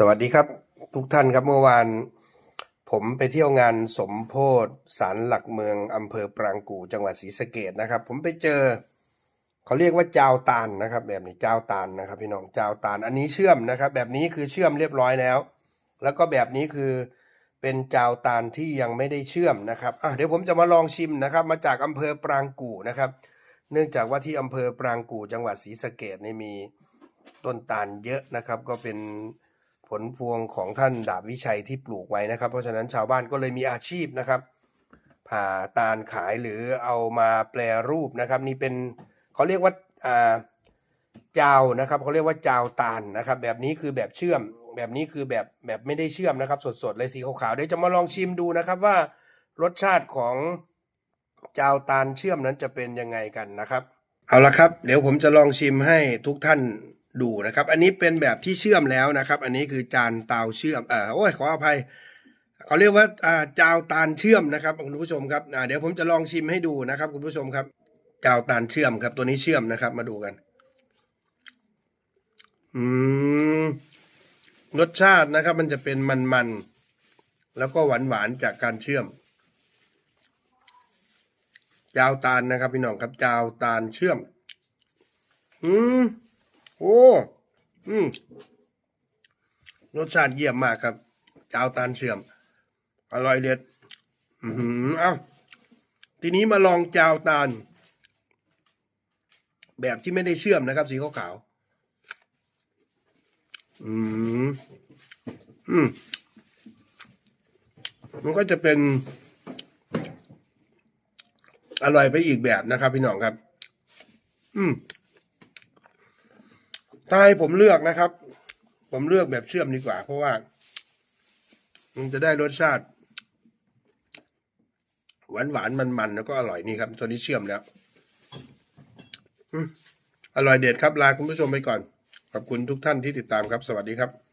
สวัสดีครับทุกท่านครับเมื่อวาน ผมไปเที่ยวงานสมโพธิศาลหลักเมืองอำเภอปรางกู่จังหวัดศรีสะเกดนะครับ ผมไปเจอเขาเรียกว่าเจ้าตาลนะครับ แบบนี้เจ้าตาลนะครับ พี่น้องเจ้าตาลอันนี้เชื่อมนะครับ แบบนี้คือเชื่อมเรียบร้อยแล้ว แล้วก็แบบนี้คือเป็นเจ้าตาลที่ยังไม่ได้เชื่อมนะครับอะเดี๋ยวผมจะมาลองชิมนะครับ มาจากอำเภอปรางกู่นะครับ เนื่องจากว่าที่อำเภอปรางกู่จังหวัดศรีสะเกดนี่มีต้นตาลเยอะนะครับ ก็เป็น ผลพวงของท่านดาบวิชัยที่ปลูกไว้นะครับ เพราะฉะนั้นชาวบ้านก็เลยมีอาชีพนะครับ ผ่าตาลขายหรือเอามาแปลรูปนะครับ นี่เป็นเขาเรียกว่าอ่าจาวนะครับเขาเรียกว่าจาวตาลนะครับ แบบนี้คือแบบเชื่อม แบบนี้คือแบบแบบไม่ได้เชื่อมนะครับ สดๆเลยสีขาวๆเดี๋ยวจะมาลองชิมดูนะครับว่ารสชาติของจาวตาลเชื่อมนั้นจะเป็นยังไงกันนะครับ เอาละครับ เดี๋ยวผมจะลองชิมให้ทุกท่าน ดูนะครับ อันนี้เป็นแบบที่เชื่อมแล้วนะครับ อันนี้คือจานเตาเชื่อมเออโอ้ยขออภัยเขาเรียกว่าอ่าจาวตาลเชื่อมนะครับคุณผู้ชมครับอ่าเดี๋ยวผมจะลองชิมให้ดูนะครับ คุณผู้ชมครับจาวตาลเชื่อมครับ ตัวนี้เชื่อมนะครับ มาดูกัน อืมรสชาตินะครับ มันจะเป็นมันๆแล้วก็หวานๆจากการเชื่อมจาวตาลนะครับ พี่น้องครับจาวตาลเชื่อม อืม โอ้อืมรสชาติเยี่ยมมากครับจาวตาลเชื่อม อร่อยเด็ด อือหือเอ้าทีนี้มาลองจาวตาล แบบที่ไม่ได้เชื่อมนะครับ สีขาวๆอืมอืมมันก็จะเป็น อร่อยไปอีกแบบนะครับ พี่น้องครับ อืม ถ้าให้ผมเลือกนะครับ ผมเลือกแบบเชื่อมดีกว่า เพราะว่า มันจะได้รสชาติ หวานหวานมันมันๆแล้วก็อร่อยนี่ครับตัวนี้เชื่อมแล้วอร่อยเด็ดครับลาคุณผู้ชมไปก่อน ขอบคุณทุกท่านที่ติดตามครับ สวัสดีครับ